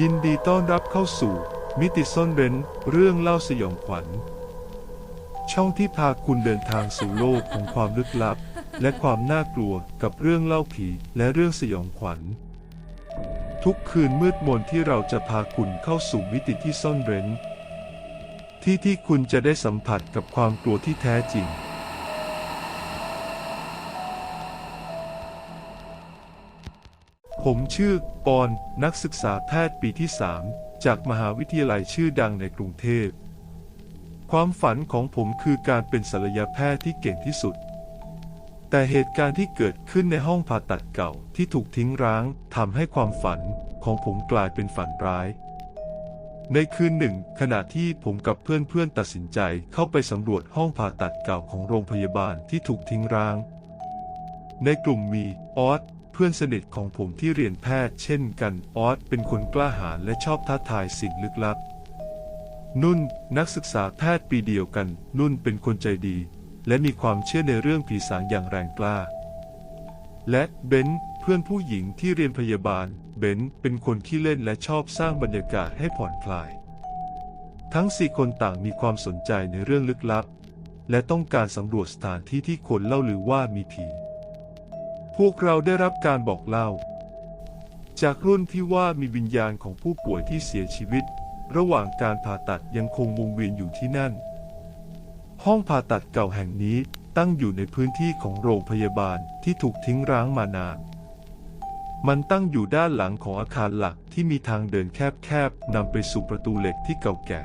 ยินดีต้อนรับเข้าสู่ มิติซ่อนเร้นเรื่องเล่าสยองขวัญ ช่องที่พาคุณเดินทางสู่โลกของความลึกลับ และความน่ากลัวกับเรื่องเล่าผีและเรื่องสยองขวัญ ทุกคืนมืดมนที่เราจะพาคุณเข้าสู่มิติที่ซ่อนเร้น ที่ที่คุณจะได้สัมผัสกับความกลัวที่แท้จริง ผมชื่อปอนนักศึกษาแพทย์ปีที่ 3 จากมหาวิทยาลัยชื่อดังในกรุงเทพ ความฝันของผมคือการเป็นศัลยแพทย์ที่เก่งที่สุด แต่เหตุการณ์ที่เกิดขึ้นในห้องผ่าตัดเก่าที่ถูกทิ้งร้างทำให้ความฝันของผมกลายเป็นฝันร้าย ในคืนหนึ่ง ขณะที่ผมกับเพื่อนๆตัดสินใจเข้าไปสำรวจห้องผ่าตัดเก่าของโรงพยาบาลที่ถูกทิ้งร้าง ในกลุ่มมีออส เพื่อนสนิทของผมที่เรียนแพทย์เช่นกัน ออสเป็นคนกล้าหาญและชอบท้าทายสิ่งลึกลับ นุ่นนักศึกษาแพทย์ปีเดียวกัน นุ่นเป็นคนใจดี และมีความเชื่อในเรื่องผีสางอย่างแรงกล้า และเบนเพื่อนผู้หญิงที่เรียนพยาบาล เบนเป็นคนที่เล่นและชอบสร้างบรรยากาศให้ผ่อนคลาย ทั้งสี่คนต่างมีความสนใจในเรื่องลึกลับ และต้องการสำรวจสถานที่ที่คนเล่าลือว่ามีผี พวกเราได้รับการบอกเล่า จากรุ่นที่ว่ามีวิญญาณของผู้ป่วยที่เสียชีวิต ระหว่างการผ่าตัดยังคงวงเวียนอยู่ที่นั่น ห้องผ่าตัดเก่าแห่งนี้ตั้งอยู่ในพื้นที่ของโรงพยาบาลที่ถูกทิ้งร้างมานาน มันตั้งอยู่ด้านหลังของอาคารหลักที่มีทางเดินแคบๆนำไปสู่ประตูเหล็กที่เก่าแก่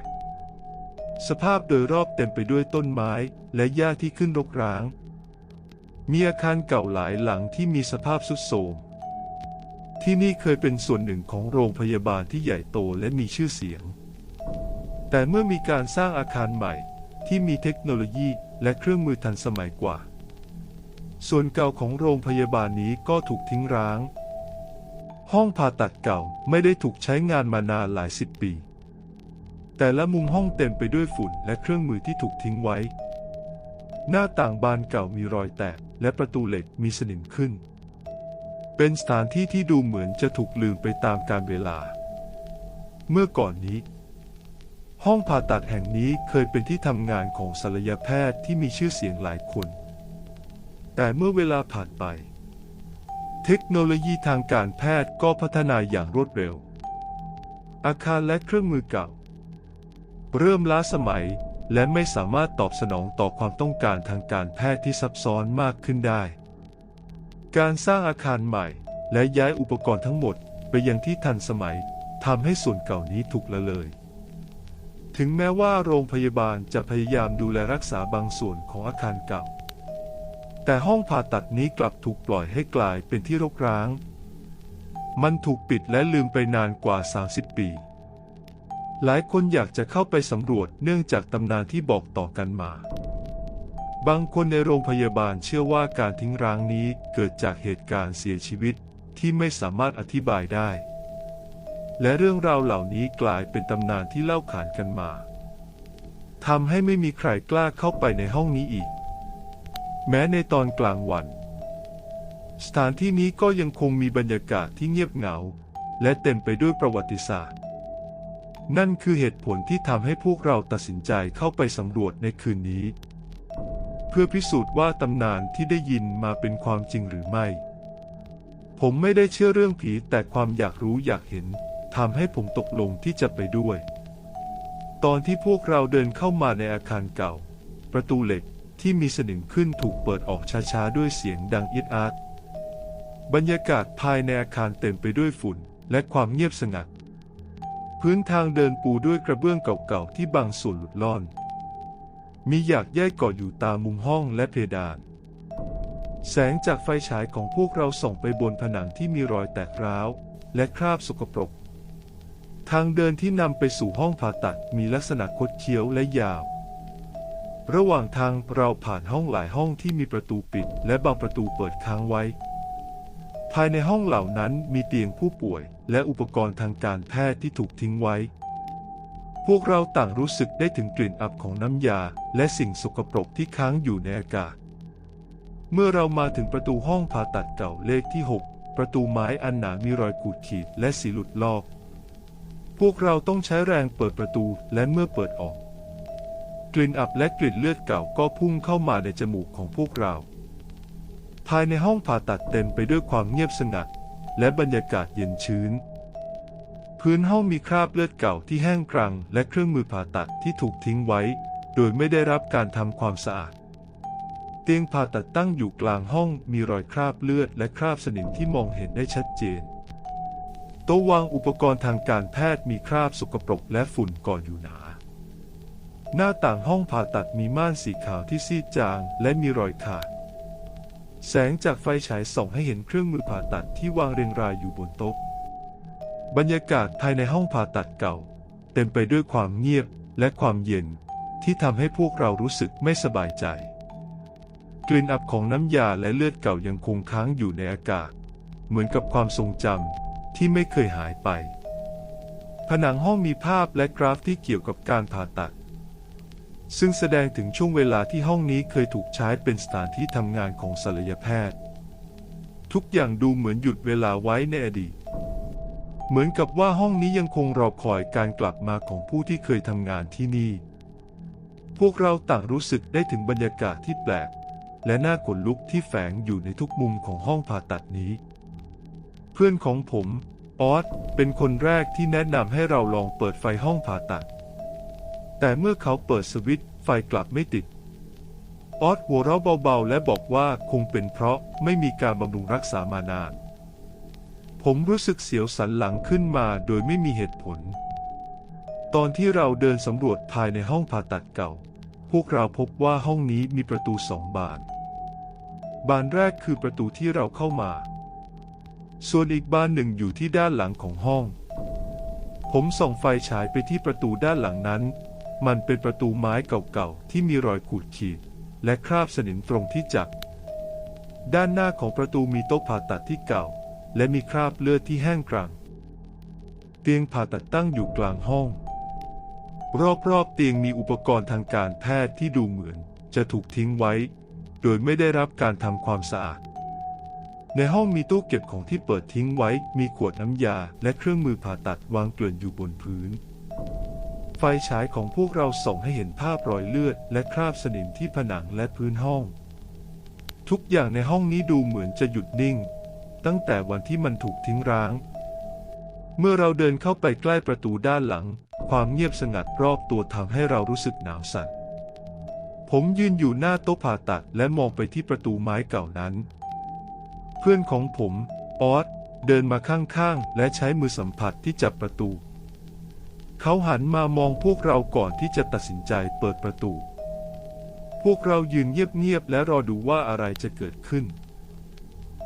สภาพโดยรอบเต็มไปด้วยต้นไม้และหญ้าที่ขึ้นรกร้าง มีอาคารเก่าหลายหลังที่มีสภาพทรุดโทรม ที่นี่เคยเป็นส่วนหนึ่งของโรงพยาบาลที่ใหญ่โตและมีชื่อเสียง แต่เมื่อมีการสร้างอาคารใหม่ที่มีเทคโนโลยีและเครื่องมือทันสมัยกว่า ส่วนเก่าของโรงพยาบาลนี้ก็ถูกทิ้งร้าง ห้องผ่าตัดเก่าไม่ได้ถูกใช้งานมานานหลายสิบปี แต่ละมุมห้องเต็มไปด้วยฝุ่นและเครื่องมือที่ถูกทิ้งไว้ หน้าต่างบานเก่ามีรอยแตก และประตูเหล็กมีสนิมขึ้น เป็นสถานที่ที่ดูเหมือนจะถูกลืมไปตามกาลเวลา เมื่อก่อนนี้ ห้องผ่าตัดแห่งนี้เคยเป็นที่ทำงานของศัลยแพทย์ที่มีชื่อเสียงหลายคน แต่เมื่อเวลาผ่านไป เทคโนโลยีทางการแพทย์ก็พัฒนาอย่างรวดเร็ว อาคารและเครื่องมือเก่า เริ่มล้าสมัย และไม่สามารถตอบสนองต่อความต้องการทางการแพทย์ที่ซับซ้อนมากขึ้นได้ การสร้างอาคารใหม่และย้ายอุปกรณ์ทั้งหมดไปยังที่ทันสมัยทำให้ส่วนเก่านี้ถูกละเลย ถึงแม้ว่าโรงพยาบาลจะพยายามดูแลรักษาบางส่วนของอาคารเก่า แต่ห้องผ่าตัดนี้กลับถูกปล่อยให้กลายเป็นที่รกร้าง มันถูกปิดและลืมไปนานกว่า 30 ปี หลายคนอยากจะเข้าไปสำรวจเนื่องจากตำนานที่บอกต่อกันมา บางคนในโรงพยาบาลเชื่อว่าการทิ้งร้างนี้เกิดจากเหตุการณ์เสียชีวิตที่ไม่สามารถอธิบายได้ และเรื่องราวเหล่านี้กลายเป็นตำนานที่เล่าขานกันมาทำให้ไม่มีใครกล้าเข้าไปในห้องนี้อีก แม้ในตอนกลางวัน สถานที่นี้ก็ยังคงมีบรรยากาศที่เงียบเหงา และเต็มไปด้วยประวัติศาสตร์ นั่นคือเหตุผลที่ทำให้พวกเราตัดสินใจเข้าไปสำรวจในคืนนี้ เพื่อพิสูจน์ว่าตำนานที่ได้ยินมาเป็นความจริงหรือไม่ ผมไม่ได้เชื่อเรื่องผีแต่ความอยากรู้อยากเห็นทำให้ผมตกลงที่จะไปด้วย ตอนที่พวกเราเดินเข้ามาในอาคารเก่า ประตูเหล็กที่มีสนิมขึ้นถูกเปิดออกช้าๆด้วยเสียงดังอิดอาดบรรยากาศภายในอาคารเต็มไปด้วยฝุ่นและความเงียบสงัด พื้นทางเดินปูด้วยกระเบื้องเก่าๆที่บางส่วนหลุดล่อน มีหยากแยกเกาะอยู่ตามมุมห้องและเพดาน แสงจากไฟฉายของพวกเราส่องไปบนผนังที่มีรอยแตกร้าว และคราบสกปรก ทางเดินที่นำไปสู่ห้องผ่าตัดมีลักษณะคดเคี้ยวและยาว ระหว่างทางเราผ่านห้องหลายห้องที่มีประตูปิด และบางประตูเปิดค้างไว้ ภายในห้องเหล่านั้นมีเตียงผู้ป่วยและอุปกรณ์ทางการแพทย์ที่ถูกทิ้งไว้ พวกเราต่างรู้สึกได้ถึงกลิ่นอับของน้ำยา และสิ่งสกปรกที่ค้างอยู่ในอากาศ เมื่อเรามาถึงประตูห้องผ่าตัดเก่าเลขที่ 6 ประตูไม้อันหนามีรอยขูดขีดและสีหลุดลอก พวกเราต้องใช้แรงเปิดประตูและเมื่อเปิดออก กลิ่นอับและกลิ่นเลือดเก่าก็พุ่งเข้ามาในจมูกของพวกเรา ภายในห้องผ่าตัดเต็มไปด้วยความเงียบสงัด และบรรยากาศเย็นชื้น พื้นห้องมีคราบเลือดเก่าที่แห้งกรัง และเครื่องมือผ่าตัดที่ถูกทิ้งไว้ โดยไม่ได้รับการทำความสะอาด เตียงผ่าตัดตั้งอยู่กลางห้องมีรอยคราบเลือดและคราบสนิมที่มองเห็นได้ชัดเจนโต๊ะวางอุปกรณ์ทางการแพทย์มีคราบสกปรกและฝุ่นก่ออยู่หนาหน้าต่างห้องผ่าตัดมีม่านสีขาวที่ซีดจางและมีรอยขาด แสงจากไฟฉายส่องให้เห็นเครื่องมือผ่าตัดที่วางเรียงรายอยู่บนโต๊ะ บรรยากาศภายในห้องผ่าตัดเก่า เต็มไปด้วยความเงียบและความเย็นที่ทำให้พวกเรารู้สึกไม่สบายใจ กลิ่นอับของน้ำยาและเลือดเก่ายังคงค้างอยู่ในอากาศ เหมือนกับความทรงจำที่ไม่เคยหายไป ผนังห้องมีภาพและกราฟที่เกี่ยวกับการผ่าตัด ซึ่งแสดงถึงช่วงเวลาที่ห้องนี้เคยถูกใช้เป็นสถานที่ทำงานของศัลยแพทย์ ทุกอย่างดูเหมือนหยุดเวลาไว้ในอดีต เหมือนกับว่าห้องนี้ยังคงรอคอยการกลับมาของผู้ที่เคยทำงานที่นี่ พวกเราต่างรู้สึกได้ถึงบรรยากาศที่แปลก และน่าขนลุกที่แฝงอยู่ในทุกมุมของห้องผ่าตัดนี้ เพื่อนของผม ออสเป็นคนแรกที่แนะนำให้เราลองเปิดไฟห้องผ่าตัด แต่เมื่อเขาเปิดสวิตช์ไฟกลับไม่ติด ออสหัวเราะเบาๆ และบอกว่าคงเป็นเพราะไม่มีการบำรุงรักษามานาน ผมรู้สึกเสียวสันหลังขึ้นมาโดยไม่มีเหตุผล ตอนที่เราเดินสำรวจภายในห้องผ่าตัดเก่า พวกเราพบว่าห้องนี้มีประตูสองบาน บานแรกคือประตูที่เราเข้ามา ส่วนอีกบานหนึ่งอยู่ที่ด้านหลังของห้องผมส่องไฟฉายไปที่ประตูด้านหลังนั้น มันเป็นประตูไม้เก่าๆ ที่มีรอยขูดขีด และคราบสนิมตรงที่จับด้านหน้าของประตูมีโต๊ะผ่าตัดที่เก่า และมีคราบเลือดที่แห้งกรัง เตียงผ่าตัดตั้งอยู่กลางห้อง รอบๆเตียงมีอุปกรณ์ทางการแพทย์ที่ดูเหมือน จะถูกทิ้งไว้ โดยไม่ได้รับการทำความสะอาด ในห้องมีตู้เก็บของที่เปิดทิ้งไว้ มีขวดน้ำยา และเครื่องมือผ่าตัดวางเกลื่อนอยู่บนพื้น ไฟฉายของพวกเราส่องให้เห็นภาพรอยเลือด และคราบสนิมที่ผนังและพื้นห้อง ทุกอย่างในห้องนี้ดูเหมือนจะหยุดนิ่ง ตั้งแต่วันที่มันถูกทิ้งร้าง เมื่อเราเดินเข้าไปใกล้ประตูด้านหลัง ความเงียบสงัดรอบตัวทำให้เรารู้สึกหนาวสั่นผมยืนอยู่หน้าโต๊ะผ่าตัดและมองไปที่ประตูไม้เก่านั้น เพื่อนของผม ออสเดินมาข้างๆ และใช้มือสัมผัสที่จับประตู เขาหันมามองพวกเราก่อนที่จะตัดสินใจเปิดประตู พวกเรายืนเงียบๆและรอดูว่าอะไรจะเกิดขึ้น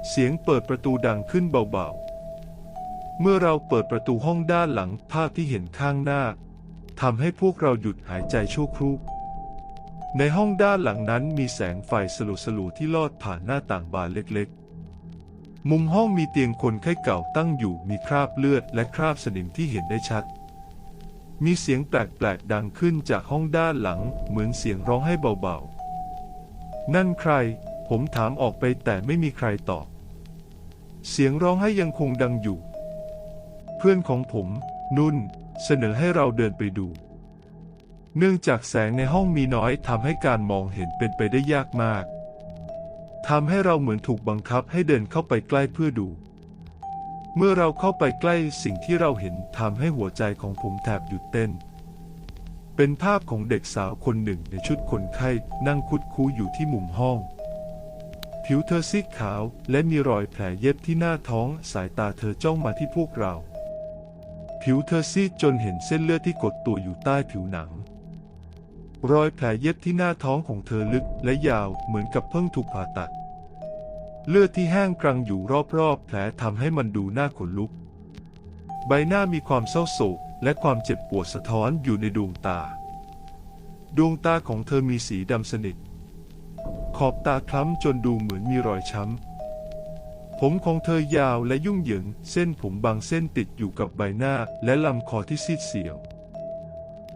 เสียงเปิดประตูดังขึ้นเบาๆ เมื่อเราเปิดประตูห้องด้านหลังภาพที่เห็นข้างหน้าทำให้พวกเราหยุดหายใจชั่วครู่ในห้องด้านหลังนั้นมีแสงไฟสลัวๆที่ลอดผ่านหน้าต่างบานเล็กๆ มุมห้องมีเตียงคนไข้เก่าตั้งอยู่มีคราบเลือดและคราบสนิมที่เห็นได้ชัด มีเสียงแปลกๆดังขึ้นจากห้องด้านหลัง เหมือนเสียงร้องให้เบาๆ นั่นใคร ผมถามออกไปแต่ไม่มีใครตอบ เสียงร้องให้ยังคงดังอยู่ เพื่อนของผม นุ่น เสนอให้เราเดินไปดู เนื่องจากแสงในห้องมีน้อยทำให้การมองเห็นเป็นไปได้ยากมากทำให้เราเหมือนถูกบังคับให้เดินเข้าไปใกล้เพื่อดู เมื่อเราเข้าไปใกล้สิ่งที่เราเห็นทำให้หัวใจของผมแทบหยุดเต้น เป็นภาพของเด็กสาวคนหนึ่งในชุดคนไข้นั่งคุดคู้อยู่ที่มุมห้อง ผิวเธอซีดขาวและมีรอยแผลเย็บที่หน้าท้องสายตาเธอจ้องมาที่พวกเรา ผิวเธอซีดจนเห็นเส้นเลือดที่กดตัวอยู่ใต้ผิวหนัง รอยแผลเย็บที่หน้าท้องของเธอลึกและยาวเหมือนกับเพิ่งถูกผ่าตัด เลือดที่แห้งกรังอยู่รอบๆ แผลทำให้มันดูน่าขนลุก ใบหน้ามีความเศร้าโศกและความเจ็บปวดสะท้อนอยู่ในดวงตา ดวงตาของเธอมีสีดำสนิท ขอบตาคล้ำจนดูเหมือนมีรอยช้ำ ผมของเธอยาวและยุ่งเหยิง เส้นผมบางเส้นติดอยู่กับใบหน้าและลำคอที่ซีดเสียว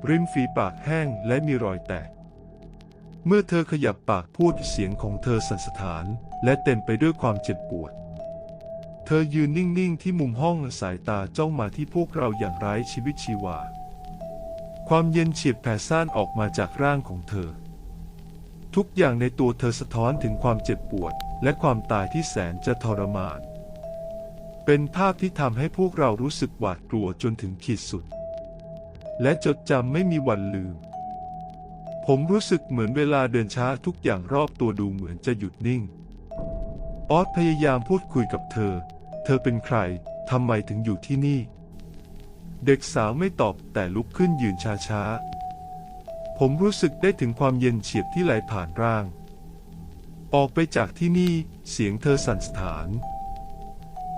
ริมฝีปากแห้งและมีรอยแตก เมื่อเธอขยับปากพูดเสียงของเธอสั่นสะท้าน และเต็มไปด้วยความเจ็บปวด เธอยืนนิ่งๆที่มุมห้องสายตาจ้องมาที่พวกเราอย่างไร้ชีวิตชีวา ความเย็นเฉียบแผ่ซ่านออกมาจากร่างของเธอ ทุกอย่างในตัวเธอสะท้อนถึงความเจ็บปวด และความตายที่แสนจะทรมาน เป็นภาพที่ทำให้พวกเรารู้สึกหวาดกลัวจนถึงขีดสุด และจดจำไม่มีวันลืมผมรู้สึกเหมือนเวลาเดินช้าทุกอย่างรอบตัวดูเหมือนจะหยุดนิ่ง ออสพยายามพูดคุยกับเธอ เธอเป็นใคร ทำไมถึงอยู่ที่นี่ เด็กสาวไม่ตอบแต่ลุกขึ้นยืนช้าๆ ผมรู้สึกได้ถึงความเย็นเฉียบที่ไหลผ่านร่าง ออกไปจากที่นี่ เสียงเธอสั่นสถาน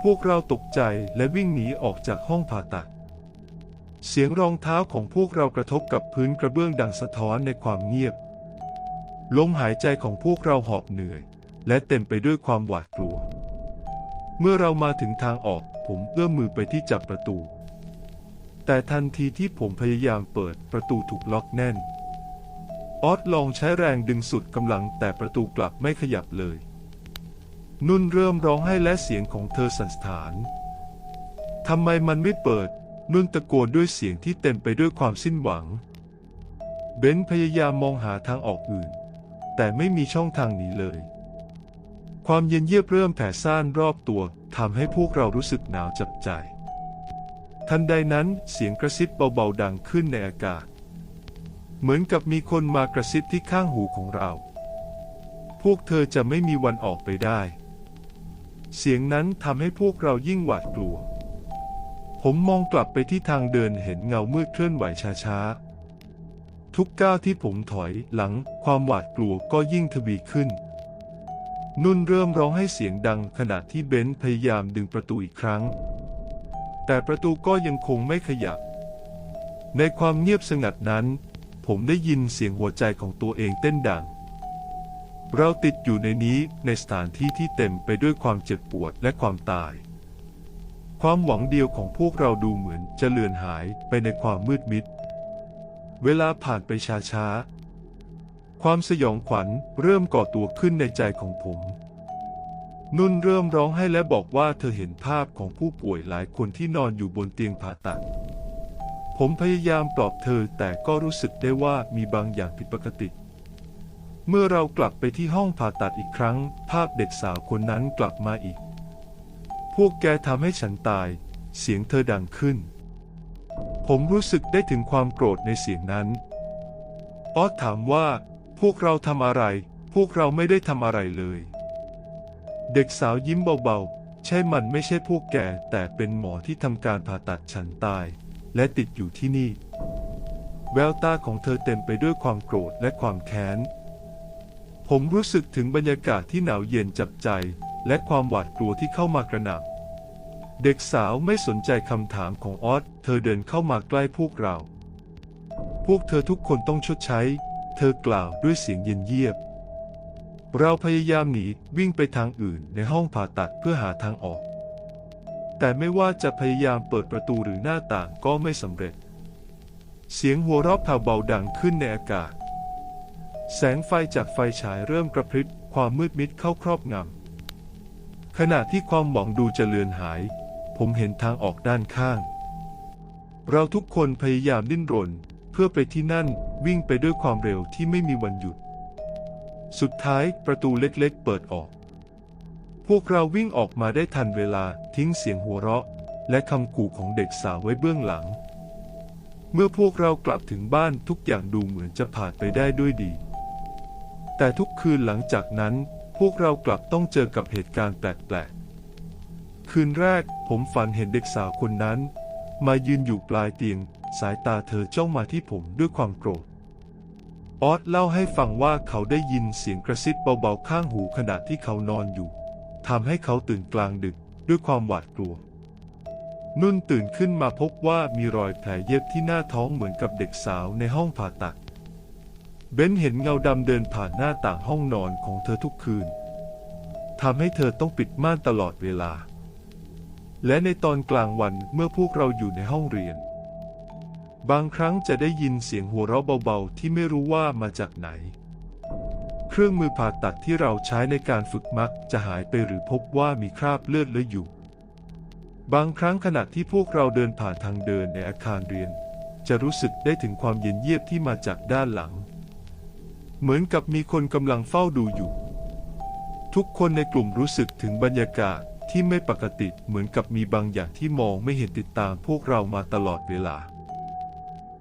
พวกเราตกใจและวิ่งหนีออกจากห้องผ่าตัด เสียงรองเท้าของพวกเรากระทบกับพื้นกระเบื้องดังสะท้อนในความเงียบ ลมหายใจของพวกเราหอบเหนื่อย และเต็มไปด้วยความหวาดกลัว เมื่อเรามาถึงทางออก ผมเอื้อมมือไปที่จับประตู แต่ทันทีที่ผมพยายามเปิดประตูถูกล็อกแน่น ออสลองใช้แรงดึงสุดกำลังแต่ประตูกลับไม่ขยับเลย นุ่นเริ่มร้องไห้และเสียงของเธอสั่นสะท้านทำไมมันไม่เปิด นุ่นตะโกนด้วยเสียงที่เต็มไปด้วยความสิ้นหวัง เบนพยายามมองหาทางออกอื่น แต่ไม่มีช่องทางหนีเลย ความเย็นเยียบเริ่มแผ่ซ่านรอบตัวทำให้พวกเรารู้สึกหนาวจับใจ ทันใดนั้นเสียงกระซิบเบาๆดังขึ้นในอากาศ เหมือนกับมีคนมากระซิบที่ข้างหูของเรา พวกเธอจะไม่มีวันออกไปได้ เสียงนั้นทำให้พวกเรายิ่งหวาดกลัว ผมมองกลับไปที่ทางเดินเห็นเงามืดเคลื่อนไหวช้าๆ ทุกก้าวที่ผมถอยหลังความหวาดกลัวก็ยิ่งทวีขึ้น นุ่นเริ่มร้องให้เสียงดังขณะที่เบนซ์พยายามดึงประตูอีกครั้ง แต่ประตูก็ยังคงไม่ขยับ ในความเงียบสงัดนั้น ผมได้ยินเสียงหัวใจของตัวเองเต้นดัง เราติดอยู่ในนี้ในสถานที่ที่เต็มไปด้วยความเจ็บปวดและความตาย ความหวังเดียวของพวกเราดูเหมือนจะเลือนหายไปในความมืดมิด เวลาผ่านไปช้าๆ ความสยองขวัญเริ่มก่อตัวขึ้นในใจของผม นุ่นเริ่มร้องให้และบอกว่าเธอเห็นภาพของผู้ป่วยหลายคนที่นอนอยู่บนเตียงผ่าตัด ผมพยายามปลอบเธอแต่ก็รู้สึกได้ว่ามีบางอย่างผิดปกติ เมื่อเรากลับไปที่ห้องผ่าตัดอีกครั้ง ภาพเด็กสาวคนนั้นกลับมาอีก พวกแกทำให้ฉันตาย เสียงเธอดังขึ้น ผมรู้สึกได้ถึงความโกรธในเสียงนั้นออสถามว่า พวกเราทำอะไร พวกเราไม่ได้ทำอะไรเลย เด็กสาวยิ้มเบาๆ ใช่มันไม่ใช่พวกแกแต่เป็นหมอที่ทำการผ่าตัดฉันตาย และติดอยู่ที่นี่ แววตาของเธอเต็มไปด้วยความโกรธและความแค้น ผมรู้สึกถึงบรรยากาศที่หนาวเย็นจับใจ และความหวาดกลัวที่เข้ามากระหน่ำเด็กสาวไม่สนใจคำถามของออสเธอเดินเข้ามาใกล้พวกเรา พวกเธอทุกคนต้องชดใช้ เธอกล่าวด้วยเสียงเย็นเยียบ เราพยายามหนีวิ่งไปทางอื่นในห้องผ่าตัดเพื่อหาทางออก แต่ไม่ว่าจะพยายามเปิดประตูหรือหน้าต่างก็ไม่สำเร็จ เสียงหัวเราะแผ่วเบาดังขึ้นในอากาศ แสงไฟจากไฟฉายเริ่มกระพริบความมืดมิดเข้าครอบงำ ขณะที่ความหวังดูจะเลือนหาย ผมเห็นทางออกด้านข้าง เราทุกคนพยายามดิ้นรน พื่อไปที่นั่นวิ่งไปด้วยความเร็วที่ไม่มีวันหยุด สุดท้ายประตูเล็กๆ เปิดออก พวกเราวิ่งออกมาได้ทันเวลาทิ้งเสียงหัวเราะ และคำขู่ของเด็กสาวไว้เบื้องหลัง เมื่อพวกเรากลับถึงบ้านทุกอย่างดูเหมือนจะผ่านไปได้ด้วยดี แต่ทุกคืนหลังจากนั้น พวกเรากลับต้องเจอกับเหตุการณ์แปลกๆ คืนแรกผมฝันเห็นเด็กสาวคนนั้น มายืนอยู่ปลายเตียง สายตาเธอจ้องมาที่ผมด้วยความโกรธ ออสเล่าให้ฟังว่าเขาได้ยินเสียงกระซิบเบาๆข้างหูขณะที่เขานอนอยู่ทำให้เขาตื่นกลางดึกด้วยความหวาดกลัว นุ่นตื่นขึ้นมาพบว่ามีรอยแผลเย็บที่หน้าท้องเหมือนกับเด็กสาวในห้องผ่าตัด เบนเห็นเงาดำเดินผ่านหน้าต่างห้องนอนของเธอทุกคืนทำให้เธอต้องปิดม่านตลอดเวลา และในตอนกลางวันเมื่อพวกเราอยู่ในห้องเรียน บางครั้งจะได้ยินเสียงหัวเราะเบาๆ ที่ไม่รู้ว่ามาจากไหน เครื่องมือผ่าตัดที่เราใช้ในการฝึกมักจะหายไปหรือพบว่ามีคราบเลือดเลืออยู่ บางครั้งขณะที่พวกเราเดินผ่านทางเดินในอาคารเรียน จะรู้สึกได้ถึงความเย็นเยียบที่มาจากด้านหลัง เหมือนกับมีคนกำลังเฝ้าดูอยู่ ทุกคนในกลุ่มรู้สึกถึงบรรยากาศที่ไม่ปกติเหมือนกับมีบางอย่างที่มองไม่เห็นติดตามพวกเรามาตลอดเวลา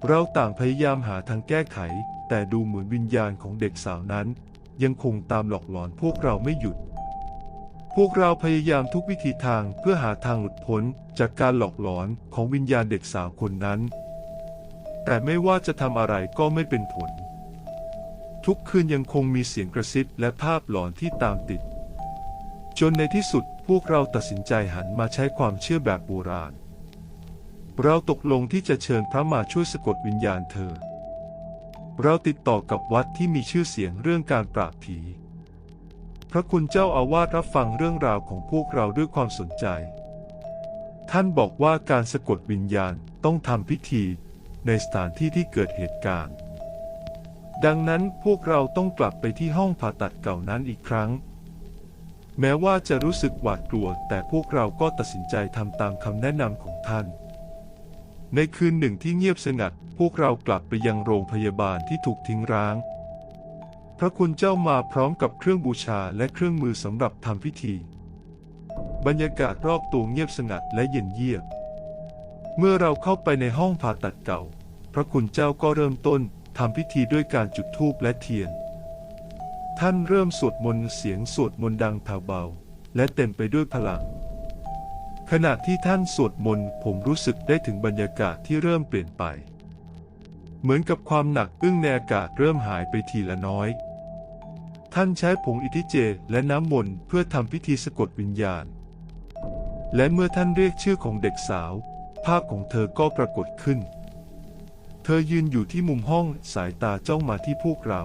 เราต่างพยายามหาทางแก้ไข แต่ดูเหมือนวิญญาณของเด็กสาวนั้น ยังคงตามหลอกหลอนพวกเราไม่หยุด พวกเราพยายามทุกวิธีทางเพื่อหาทางหลุดพ้นจากการหลอกหลอนของวิญญาณเด็กสาวคนนั้น แต่ไม่ว่าจะทำอะไรก็ไม่เป็นผล ทุกคืนยังคงมีเสียงกระซิบและภาพหลอนที่ตามติด จนในที่สุดพวกเราตัดสินใจหันมาใช้ความเชื่อแบบโบราณ เราตกลงที่จะเชิญพระมาช่วยสะกดวิญญาณเธอ เราติดต่อกับวัดที่มีชื่อเสียงเรื่องการปราบผี พระคุณเจ้าอาวาสรับฟังเรื่องราวของพวกเราด้วยความสนใจ ท่านบอกว่าการสะกดวิญญาณต้องทำพิธีในสถานที่ที่เกิดเหตุการณ์ ดังนั้นพวกเราต้องกลับไปที่ห้องผ่าตัดเก่านั้นอีกครั้ง แม้ว่าจะรู้สึกหวาดกลัวแต่พวกเราก็ตัดสินใจทำตามคำแนะนำของท่าน ในคืนหนึ่งที่เงียบสงัด พวกเรากลับไปยังโรงพยาบาลที่ถูกทิ้งร้าง พระคุณเจ้ามาพร้อมกับเครื่องบูชาและเครื่องมือสำหรับทำพิธี บรรยากาศรอบตัวเงียบสงัดและเย็นเยียบ เมื่อเราเข้าไปในห้องผ่าตัดเก่า พระคุณเจ้าก็เริ่มต้นทำพิธีด้วยการจุดธูปและเทียน ท่านเริ่มสวดมนต์เสียงสวดมนต์ดังแผ่วเบา และเต็มไปด้วยพลัง ขณะที่ท่านสวดมนต์ผมรู้สึกได้ถึงบรรยากาศที่เริ่มเปลี่ยนไป เหมือนกับความหนักอึ้งในอากาศเริ่มหายไปทีละน้อย ท่านใช้ผงอิทิเจและน้ำมนต์เพื่อทำพิธีสะกดวิญญาณ และเมื่อท่านเรียกชื่อของเด็กสาว ภาพของเธอก็ปรากฏขึ้น เธอยืนอยู่ที่มุมห้องสายตาจ้องมาที่พวกเรา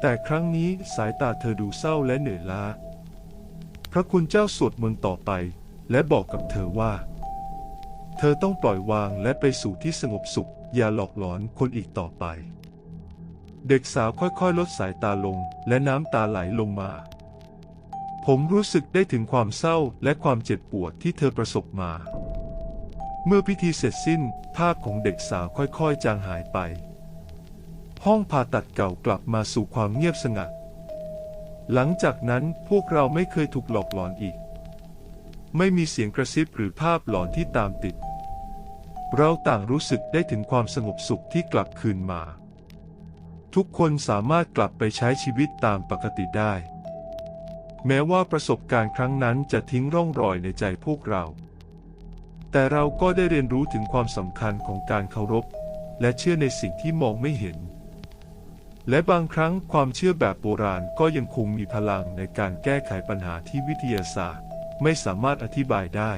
แต่ครั้งนี้สายตาเธอดูเศร้าและเหนื่อยล้า พระคุณเจ้าสวดมนต์ต่อไป และบอกกับเธอว่า เธอต้องปล่อยวางและไปสู่ที่สงบสุข อย่าหลอกหลอนคนอีกต่อไป เด็กสาวค่อยๆ ลดสายตาลงและน้ำตาไหลลงมา ผมรู้สึกได้ถึงความเศร้าและความเจ็บปวดที่เธอประสบมา เมื่อพิธีเสร็จสิ้นภาพของเด็กสาวค่อยๆ จางหายไป ห้องผ่าตัดเก่ากลับมาสู่ความเงียบสงัด หลังจากนั้นพวกเราไม่เคยถูกหลอกหลอนอีก ไม่มีเสียงกระซิบหรือภาพหลอนที่ตามติด เราต่างรู้สึกได้ถึงความสงบสุขที่กลับคืนมา ทุกคนสามารถกลับไปใช้ชีวิตตามปกติได้ แม้ว่าประสบการณ์ครั้งนั้นจะทิ้งร่องรอยในใจพวกเรา แต่เราก็ได้เรียนรู้ถึงความสำคัญของการเคารพ และเชื่อในสิ่งที่มองไม่เห็นและบางครั้งความเชื่อแบบโบราณก็ยังคงมีพลังในการแก้ไขปัญหาที่วิทยาศาสตร์ ไม่สามารถอธิบายได้